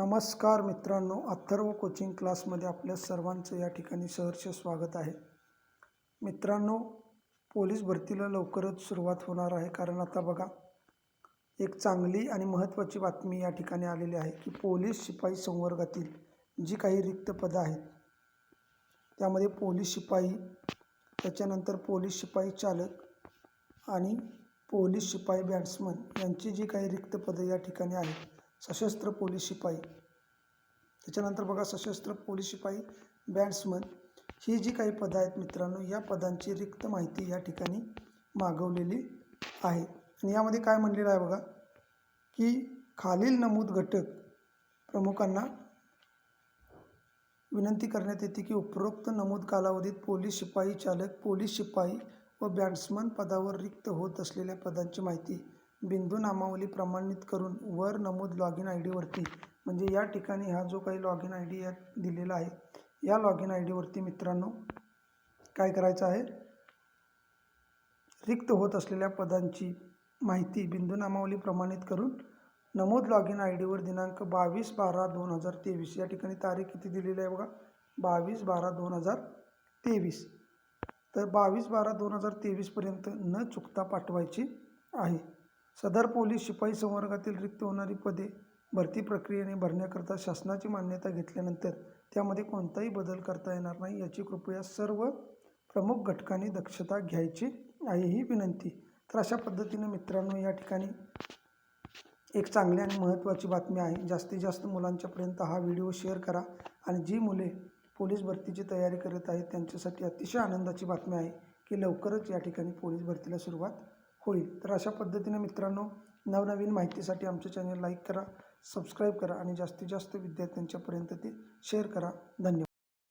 नमस्कार मित्रांनो अथर्व कोचिंग क्लासमध्ये आपल्या सर्वांचं या ठिकाणी सहर्ष स्वागत आहे. मित्रांनो पोलीस भरतीला लवकरच सुरुवात होणार आहे कारण आता बघा एक चांगली आणि महत्त्वाची बातमी या ठिकाणी आलेली आहे की पोलीस शिपाई संवर्गातील जी काही रिक्त पदं आहेत त्यामध्ये पोलीस शिपाई त्याच्यानंतर पोलीस शिपाई चालक आणि पोलीस शिपाई बॅट्समन यांची जी काही रिक्त पदं या ठिकाणी आहेत सशस्त्र पोलीस शिपाई. त्याच्यानंतर बघा सशस्त्र पोलीस शिपाई बॅट्समन ही जी काही पदं आहेत मित्रांनो या पदांची रिक्त माहिती या ठिकाणी मागवलेली आहे. आणि यामध्ये काय म्हणलेलं आहे बघा की खालील नमूद घटक प्रमुखांना विनंती करण्यात येते की उपरोक्त नमूद कालावधीत पोलीस शिपाई चालक पोलीस शिपाई व बॅट्समन पदावर रिक्त होत असलेल्या पदांची माहिती बिंदू नामावली प्रमाणित करून वर नमूद लॉग इन आय डीवरती म्हणजे या ठिकाणी हा जो काही लॉग इन आय डी यात दिलेला आहे या लॉग इन आय डीवरती मित्रांनो काय करायचं आहे? रिक्त होत असलेल्या पदांची माहिती बिंदू नामावली प्रमाणित करून नमूद लॉग इन आय डीवर दिनांक बावीस बारा दोन हजार तेवीस या ठिकाणी तारीख किती दिलेली आहे बघा? बावीस बारा दोन हजार तेवीस. तर बावीस बारा दोन हजार तेवीसपर्यंत न चुकता पाठवायची आहे. सदर पोलीस शिपाई संवर्गातील रिक्त होणारी पदे भरती प्रक्रियेने भरण्याकरता शासनाची मान्यता घेतल्यानंतर त्यामध्ये कोणताही बदल करता येणार नाही याची कृपया सर्व प्रमुख घटकांनी दक्षता घ्यायची आहे ही विनंती. तर अशा पद्धतीने मित्रांनो या ठिकाणी एक चांगली आणि महत्त्वाची बातमी आहे. जास्तीत जास्त मुलांच्यापर्यंत हा व्हिडिओ शेअर करा आणि जी मुले पोलीस भरतीची तयारी करत आहेत त्यांच्यासाठी अतिशय आनंदाची बातमी आहे की लवकरच या ठिकाणी पोलीस भरतीला सुरुवात होईल. तर अशा पद्धतीने मित्रांनो नवनवीन माहितीसाठी आमचे चॅनल लाईक करा सबस्क्राईब करा आणि जास्तीत जास्त विद्यार्थ्यांच्यापर्यंत ते शेअर करा. धन्यवाद.